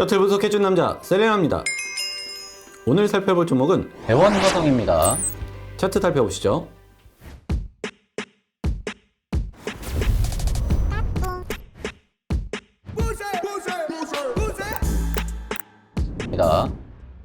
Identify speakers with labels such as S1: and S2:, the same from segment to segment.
S1: 차트 분석해준 남자 셀레나입니다. 오늘 살펴볼 종목은
S2: 대원 화성입니다.
S1: 차트 살펴보시죠.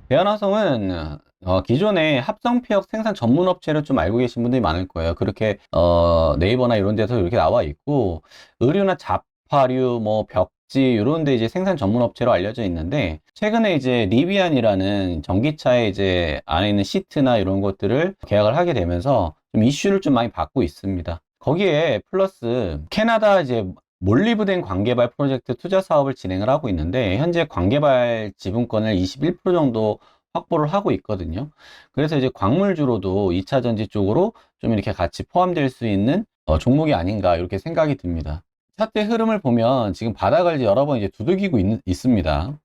S2: 대한화성은 어, 기존의 합성 피혁 생산 전문 업체를 좀 알고 계신 분들이 많을 거예요. 그렇게 어, 네이버나 이런 데서 이렇게 나와 있고 의류나 잡화류, 뭐 벽지 이런 데 이제 생산 전문 업체로 알려져 있는데 최근에 이제 리비안이라는 전기차의 이제 안에 있는 시트나 이런 것들을 계약을 하게 되면서 좀 이슈를 좀 많이 받고 있습니다. 거기에 플러스 캐나다 이제 몰리브덴 광개발 프로젝트 투자 사업을 진행을 하고 있는데 현재 광개발 지분권을 21% 정도 확보를 하고 있거든요. 그래서 이제 광물주로도 2차 전지 쪽으로 좀 이렇게 같이 포함될 수 있는 어, 종목이 아닌가 이렇게 생각이 듭니다. 차트 흐름을 보면 지금 바닥을 여러 번 이제 두들기고 있, 있습니다.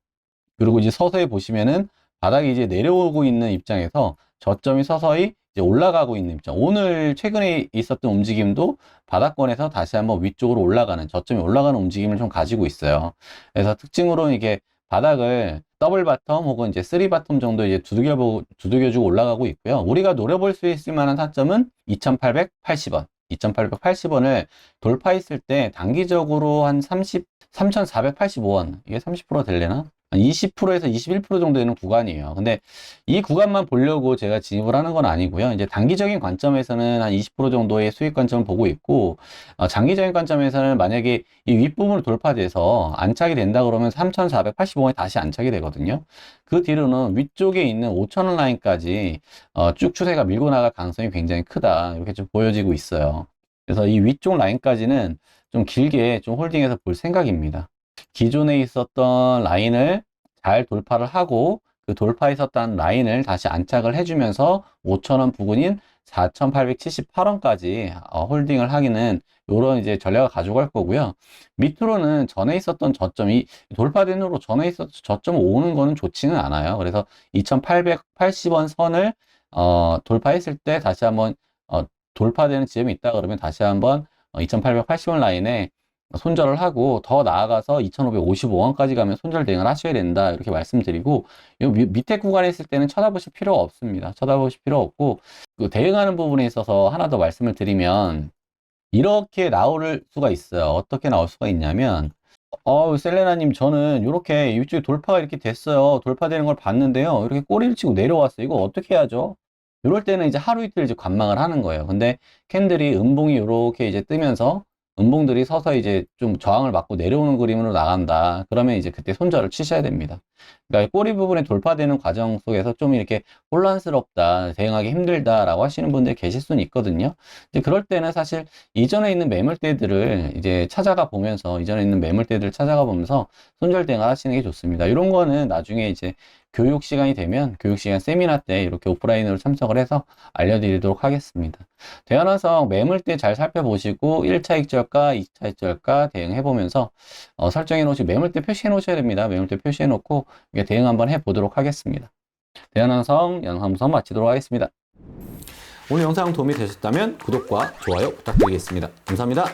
S2: 그리고 이제 서서히 보시면은 바닥이 이제 내려오고 있는 입장에서 저점이 서서히 이제 올라가고 있는 입장. 오늘 최근에 있었던 움직임도 바닥권에서 다시 한번 위쪽으로 올라가는 저점이 올라가는 움직임을 좀 가지고 있어요. 그래서 특징으로 이게 바닥을 더블 바텀 혹은 이제 쓰리 바텀 정도 이제 두들겨 두들겨주고 올라가고 있고요. 우리가 노려볼 수 있을 만한 타점은 2,880원. 2,880원을 돌파했을 때 단기적으로 한 30, 3,485원. 이게 30% 될래나? 한 20%에서 21% 정도 되는 구간이에요. 근데 이 구간만 보려고 제가 진입을 하는 건 아니고요. 이제 단기적인 관점에서는 한 20% 정도의 수익 관점을 보고 있고, 어, 장기적인 관점에서는 만약에 이 윗부분을 돌파돼서 안착이 된다 그러면 3,485원에 다시 안착이 되거든요. 그 뒤로는 위쪽에 있는 5,000원 라인까지 어, 쭉 추세가 밀고 나갈 가능성이 굉장히 크다. 이렇게 좀 보여지고 있어요. 그래서 이 위쪽 라인까지는 좀 길게 좀 홀딩해서 볼 생각입니다. 기존에 있었던 라인을 잘 돌파를 하고 그 돌파했었던 라인을 다시 안착을 해주면서 5,000원 부근인 4,878원까지 어, 홀딩을 하기는 이런 이제 전략을 가져갈 거고요. 밑으로는 전에 있었던 저점이 돌파된 후로 전에 있었던 저점 오는 거는 좋지는 않아요. 그래서 2,880원 선을 어, 돌파했을 때 다시 한번 어, 돌파되는 지점이 있다 그러면 다시 한번 어, 2,880원 라인에 손절을 하고 더 나아가서 2,555원까지 가면 손절 대응을 하셔야 된다 이렇게 말씀드리고 이 밑에 구간에 있을 때는 쳐다보실 필요가 없습니다. 쳐다보실 필요 없고 그 대응하는 부분에 있어서 하나 더 말씀을 드리면 이렇게 나올 수가 있어요. 어떻게 나올 수가 있냐면 어, 셀레나님, 저는 이렇게 이쪽에 돌파가 이렇게 됐어요. 돌파되는 걸 봤는데요. 이렇게 꼬리를 치고 내려왔어요. 이거 어떻게 해야죠? 이럴 때는 이제 하루 이틀 이제 관망을 하는 거예요. 근데 캔들이 음봉이 이렇게 이제 뜨면서 음봉들이 서서 이제 좀 저항을 받고 내려오는 그림으로 나간다. 그러면 이제 그때 손절을 치셔야 됩니다. 그러니까 꼬리 부분에 돌파되는 과정 속에서 좀 이렇게 혼란스럽다, 대응하기 힘들다라고 하시는 분들이 계실 수는 있거든요. 이제 그럴 때는 사실 이전에 있는 매물대들을 이제 찾아가 보면서 이전에 있는 매물대들을 찾아가 보면서 손절 대응을 하시는 게 좋습니다. 이런 거는 나중에 이제 교육 시간이 되면 교육 시간 세미나 때 이렇게 오프라인으로 참석을 해서 알려드리도록 하겠습니다. 대안화성 매물 때잘 살펴보시고 1차 익절가, 2차 익절가 대응해 보면서 어, 설정해 놓으시고 매물 때 표시해 놓으셔야 됩니다. 매물 때 표시해 놓고 이게 대응 한번 해 보도록 하겠습니다. 대안화성 영상 무선 마치도록 하겠습니다.
S1: 오늘 영상 도움이 되셨다면 구독과 좋아요 부탁드리겠습니다. 감사합니다.